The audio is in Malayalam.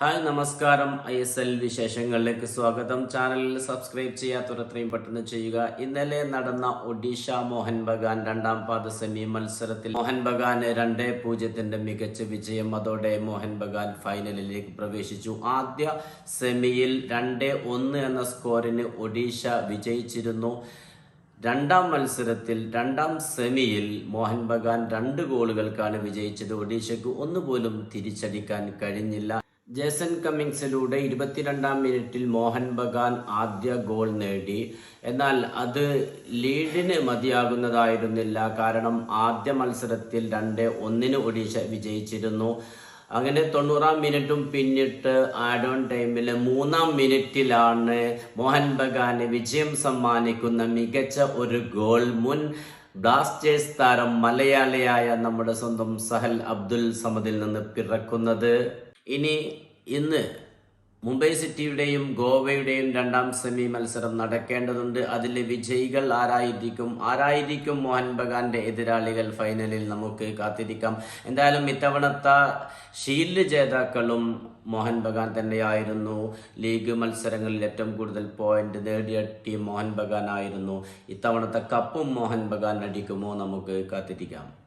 ഹായ് നമസ്കാരം. ഐ എസ് എൽ വിശേഷങ്ങളിലേക്ക് സ്വാഗതം. ചാനലിൽ സബ്സ്ക്രൈബ് ചെയ്യാത്തവർ എത്രയും പെട്ടെന്ന് ചെയ്യുക. ഇന്നലെ നടന്ന ഒഡീഷ മോഹൻ ബഗാൻ രണ്ടാം പാദ സെമി മത്സരത്തിൽ മോഹൻ ബഗാന് രണ്ടേ പൂജ്യത്തിന്റെ മികച്ച വിജയം. അതോടെ മോഹൻ ബഗാൻ ഫൈനലിലേക്ക് പ്രവേശിച്ചു. ആദ്യ സെമിയിൽ രണ്ടേ ഒന്ന് എന്ന സ്കോറിന് ഒഡീഷ വിജയിച്ചിരുന്നു. രണ്ടാം മത്സരത്തിൽ രണ്ടാം സെമിയിൽ മോഹൻ ബഗാൻ രണ്ട് ഗോളുകൾക്കാണ് വിജയിച്ചത്. ഒഡീഷയ്ക്ക് ഒന്നുപോലും തിരിച്ചടിക്കാൻ കഴിഞ്ഞില്ല. ജേസൺ കമ്മിങ്സിലൂടെ ഇരുപത്തിരണ്ടാം മിനിറ്റിൽ മോഹൻ ബഗാൻ ആദ്യ ഗോൾ നേടി. എന്നാൽ അത് ലീഡിന് മതിയാകുന്നതായിരുന്നില്ല. കാരണം ആദ്യ മത്സരത്തിൽ രണ്ട് ഒന്നിന് ഒഡീഷ വിജയിച്ചിരുന്നു. അങ്ങനെ തൊണ്ണൂറാം മിനിറ്റും പിന്നിട്ട് ആഡ് ഓൺ ടൈമിലെ മൂന്നാം മിനിറ്റിലാണ് മോഹൻ ബഗാന് വിജയം സമ്മാനിക്കുന്ന മികച്ച ഒരു ഗോൾ മുൻ ബ്ലാസ്റ്റേഴ്സ് താരം മലയാളിയായ നമ്മുടെ സ്വന്തം സഹൽ അബ്ദുൽ സമദിൽ നിന്ന് പിറക്കുന്നത്. ഇനി ഇന്ന് മുംബൈ സിറ്റിയുടെയും ഗോവയുടെയും രണ്ടാം സെമി മത്സരം നടക്കേണ്ടതുണ്ട്. അതിലെ വിജയികൾ ആരായിരിക്കും? ആരായിരിക്കും മോഹൻ ബഗാന്റെ എതിരാളികൾ? ഫൈനലിൽ നമുക്ക് കാത്തിരിക്കാം. എന്തായാലും ഇത്തവണത്തെ ഷീൽഡ് ജേതാക്കളും മോഹൻ ബഗാൻ തന്നെയായിരുന്നു. ലീഗ് മത്സരങ്ങളിൽ ഏറ്റവും കൂടുതൽ പോയിന്റ് നേടിയ ടീം മോഹൻ ബഗാൻ ആയിരുന്നു ഇത്തവണത്തെ കപ്പും മോഹൻ ബഗാൻ അടിക്കുമോ നമുക്ക് കാത്തിരിക്കാം.